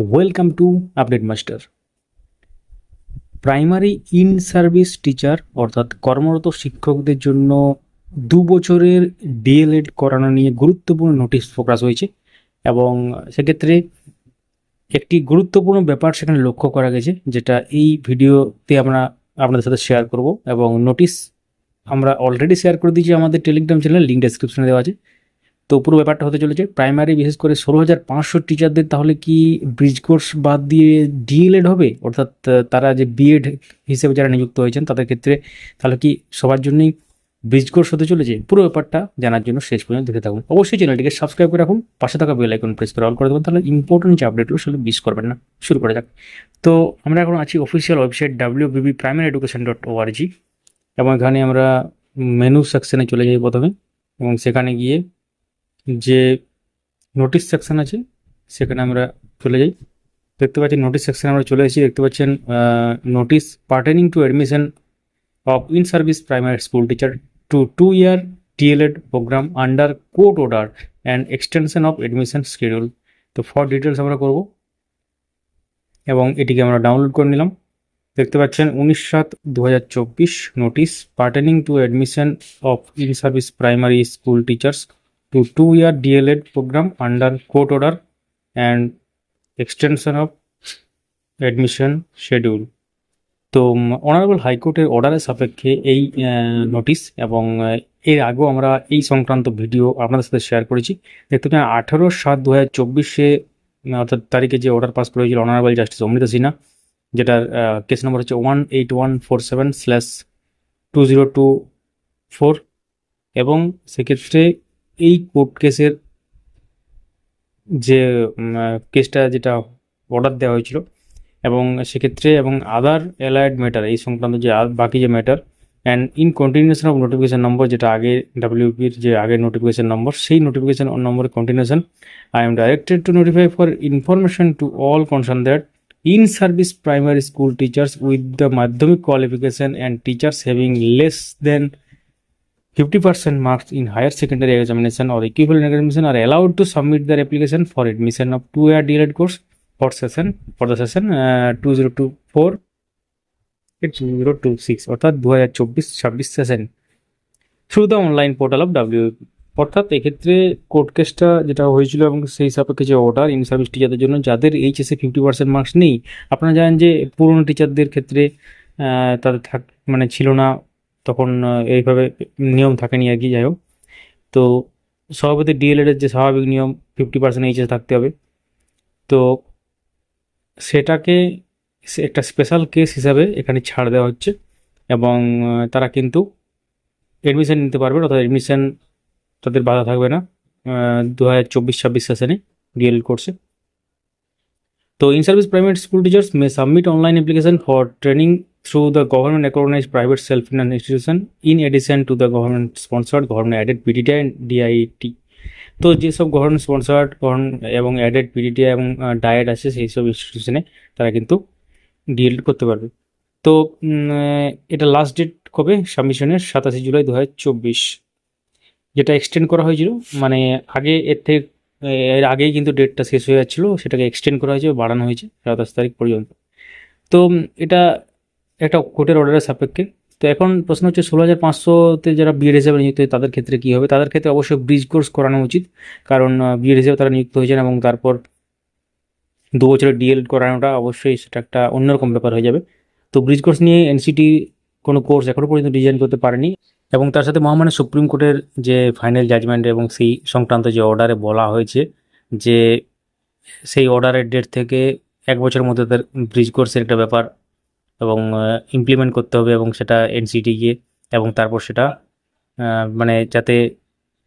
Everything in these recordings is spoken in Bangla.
Welcome to update master primary in service teacher অর্থাৎ কর্মরত শিক্ষকদের জন্য দু বছরের ডিএলএড করানো নিয়ে গুরুত্বপূর্ণ নোটিশ প্রকাশ হয়েছে এবং সেক্ষেত্রে একটি গুরুত্বপূর্ণ ব্যাপার সেখানে লক্ষ্য করা গেছে, যেটা এই ভিডিওতে আমরা আপনাদের সাথে শেয়ার করব এবং নোটিশ আমরা অলরেডি শেয়ার করে দিয়েছি আমাদের টেলিগ্রাম চ্যানেল লিঙ্ক ডেসক্রিপশনে দেওয়া আছে। তো পুরো ব্যাপারটা হতে চলেছে। প্রাইমারি বিশেষ করে ষোলো হাজার পাঁচশো টিচারদের তাহলে কি ব্রিজ কোর্স বাদ দিয়ে ডিএলএড হবে? অর্থাৎ তারা যে বিএড হিসেবে যারা নিযুক্ত হয়েছেন, তাদের ক্ষেত্রে তাহলে কি সবার জন্যই ব্রিজ কোর্স হতে চলেছে? পুরো ব্যাপারটা জানার জন্য শেষ পর্যন্ত দেখে থাকুন। অবশ্যই চ্যানেলটিকে সাবস্ক্রাইব করে রাখুন। পাশে থাকা বেল আইকন প্রেস করে অল করে দেবেন। তাহলে ইম্পর্টেন্ট যে আপডেটগুলো সেগুলো মিস করবেন না। শুরু করা যাক। তো আমরা এখন আছি official website W B B primary education dot ORG এবং এখানে আমরা মেনু সেকশনে চলে যাই প্রথমে এবং সেখানে গিয়ে যে নোটিশ সেকশন আছে, সেখানে আমরা চলে যাই। দেখতে পাচ্ছি নোটিশ সেকশনে আমরা চলে এসেছি। দেখতে পাচ্ছেন notice pertaining to admission of in service primary school teacher to two year DElEd programme under court order and extension of admission schedule তো ফর ডিটেলস আমরা করব এবং এটিকে আমরা ডাউনলোড করে নিলাম। দেখতে পাচ্ছেন, উনিশ সাত দু হাজার চব্বিশ notice pertaining to admission of in service primary school teachers to two year DLED program under court order and extension of admission schedule. তো অনারেবল হাইকোর্টের অর্ডারের সাপেক্ষে এই নোটিশ এবং এর আগেও আমরা এই সংক্রান্ত ভিডিও আপনাদের সাথে শেয়ার করেছি। দেখতে পাচ্ছেন, আঠারো সাত দু হাজার চব্বিশে অর্থাৎ তারিখে যে অর্ডার পাস করেছিল অনারেবল জাস্টিস অমৃতা সিনহা, যেটার কেস নম্বর হচ্ছে one eight one four seven slash two zero two four এবং সেক্ষেত্রে এই কোর্ট কেসের যে কেসটা যেটা অর্ডার দেওয়া হয়েছিল এবং সেক্ষেত্রে এবং আদার অ্যালায়েড ম্যাটার এই সংক্রান্ত যে বাকি যে matter and in continuation of notification number যেটা আগে ডাব্লিউপির যে আগের নোটিফিকেশান নম্বর সেই নোটিফিকেশন নম্বরের continuation I am directed to notify for information to all concern that in service primary school teachers with the Madhyamik qualification and teachers having less than 50% marks in higher secondary examination or equivalent examination are allowed to submit their application for admission of two year DLED course for session for the session uh, 2024 2026 অর্থাৎ দু হাজার চব্বিশ ছাব্বিশ session through the online portal of W অর্থাৎ এক্ষেত্রে কোর্ট কেসটা যেটা হয়েছিল এবং সেই সাপেক্ষে যে অর্ডার ইন সার্ভিস টিচারদের জন্য যাদের এইচএসে ফিফটি পার্সেন্ট মার্কস নেই আপনারা জানেন যে পুরনো টিচারদের ক্ষেত্রে তাদের থাক মানে ছিল না তখন এইভাবে নিয়ম থাকেনি আর কি, যাই হোক। তো সভাপতি ডিএলএডের যে স্বাভাবিক নিয়ম ফিফটি পার্সেন্ট এইচএস থাকতে হবে। তো সেটাকে একটা স্পেশাল কেস হিসাবে এখানে ছাড় দেওয়া হচ্ছে এবং তারা কিন্তু এডমিশন নিতে পারবে অর্থাৎ এডমিশন তাদের বাধা থাকবে না দু হাজার চব্বিশ ছাব্বিশ সেশনে ডিএল কোর্সে তো in service private school teachers may submit online application for training through the government recognise private self finance institution in addition to the government sponsored government aided PDT and DIT তো যেসব গভর্নমেন্ট স্পন্সার্ড এবং অ্যাডেড পিডিটি এবং ডায়েট আছে সেই সব ইনস্টিটিউশনে তারা কিন্তু ডিএল করতে পারবে। তো এটা লাস্ট ডেট কবে? সাবমিশনের সাতাশে জুলাই দু হাজার চব্বিশ। যেটা এক্সটেন্ড করা হয়েছিল মানে আগে এর থেকে এর আগেই কিন্তু ডেটটা শেষ হয়ে যাচ্ছিল, সেটাকে এক্সটেন্ড করা হয়েছে, বাড়ানো হয়েছে সাতাশ তারিখ পর্যন্ত। তো এটা একটা কোর্টের অর্ডারের সাপেক্ষে। তো এখন প্রশ্ন হচ্ছে, ষোলো হাজার পাঁচশোতে যারা বিএড হিসেবে নিযুক্ত হয় তাদের ক্ষেত্রে কী হবে? তাদের ক্ষেত্রে অবশ্যই ব্রিজ কোর্স করানো উচিত। কারণ বিএড হিসেবে তারা নিযুক্ত হয়েছেন এবং তারপর দু বছরের ডিএলএড করানোটা অবশ্যই সেটা একটা অন্যরকম ব্যাপার হয়ে যাবে। তো ব্রিজ কোর্স নিয়ে এনসিটি কোনো কোর্স এখনও পর্যন্ত ডিজাইন করতে পারেনি এবং তার সাথে মহামান্য সুপ্রিম কোর্টের যে ফাইনাল জাজমেন্ট এবং সেই সংক্রান্ত যে অর্ডারে বলা হয়েছে যে সেই অর্ডারের ডেট থেকে এক বছরের মধ্যে তাদের ব্রিজ কোর্সের একটা ব্যাপার এবং ইমপ্লিমেন্ট করতে হবে এবং সেটা এনসিটি গিয়ে এবং তারপর সেটা মানে যাতে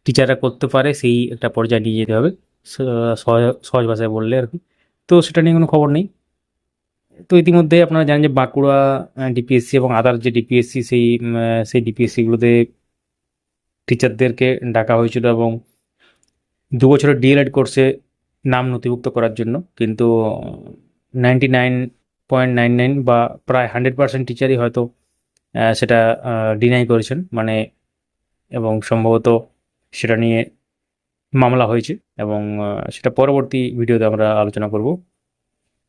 টিচাররা করতে পারে সেই একটা পর্যায়ে নিয়ে যেতে হবে। সহজ ভাষায় বললে আর কি। তো সেটা নিয়ে কোনো খবর নেই। তো ইতিমধ্যে আপনারা জানেন যে বাঁকুড়া ডিপিএসসি এবং আদার যে ডিপিএসসি সেই সেই ডিপিএসসিগুলোতে টিচারদেরকে ডাকা হয়েছিল এবং দু বছরের ডিএলএড কোর্সে নাম নথিভুক্ত করার জন্য। কিন্তু ninety nine point nine nine বা প্রায় হান্ড্রেড পার্সেন্ট টিচারই হয়তো সেটা ডিনাই করেছেন। মানে এবং সম্ভবত সেটা নিয়ে মামলা হয়েছে এবং সেটা পরবর্তী ভিডিওতে আমরা আলোচনা করব।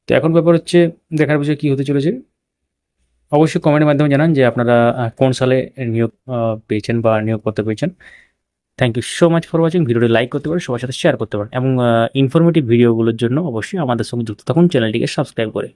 তো এখন ব্যাপার হচ্ছে, দেখার বিষয়ে কী হতে চলেছে? অবশ্যই কমেন্টের মাধ্যমে জানান যে আপনারা কোন সালে নিয়োগ পেয়েছেন বা নিয়োগ করতে পেরেছেন thank you so much for watching ভিডিওটি লাইক করতে পারেন, সবার সাথে শেয়ার করতে পারেন এবং ইনফরমেটিভ ভিডিওগুলোর জন্য অবশ্যই আমাদের সঙ্গে যুক্ত থাকুন। চ্যানেলটিকে সাবস্ক্রাইব করে।